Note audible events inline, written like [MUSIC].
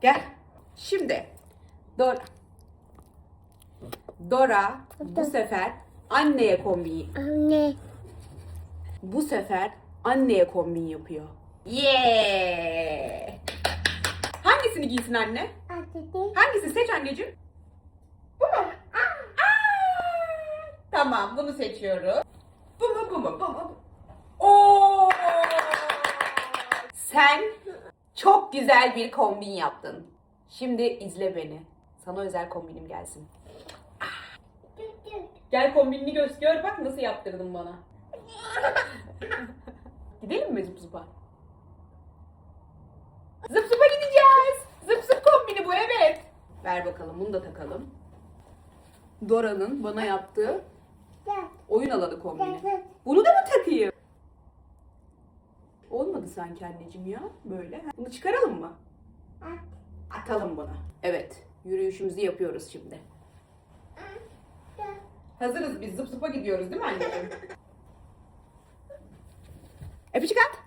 Gel. Şimdi Dora. Dora bu sefer anneye kombin. Anne. Bu sefer anneye kombin yapıyor. Yeah! Hangisini giysin anne? Anne. Hangisi seç anneciğim? Bu mu? Aa! Tamam bunu seçiyoruz. Bu mu bu mu bu mu? Oo! Sen çok güzel bir kombin yaptın. Şimdi izle beni. Sana özel kombinim gelsin. Gel kombinini göster bak nasıl yaptırdın bana. [LAUGHS] Gidelim mi zıp zıpa? Zıp zıpa gideceğiz. Zıp zıp kombini bu evet. Ver bakalım bunu da takalım. Dora'nın bana yaptığı oyun alanı kombini. Bunu da mı takayım? Olmadı sanki anneciğim ya böyle. Bunu çıkaralım mı? Atalım bunu. Evet yürüyüşümüzü yapıyoruz şimdi. Hazırız biz zıp zıpa gidiyoruz değil mi anneciğim? [LAUGHS] Öpücük at.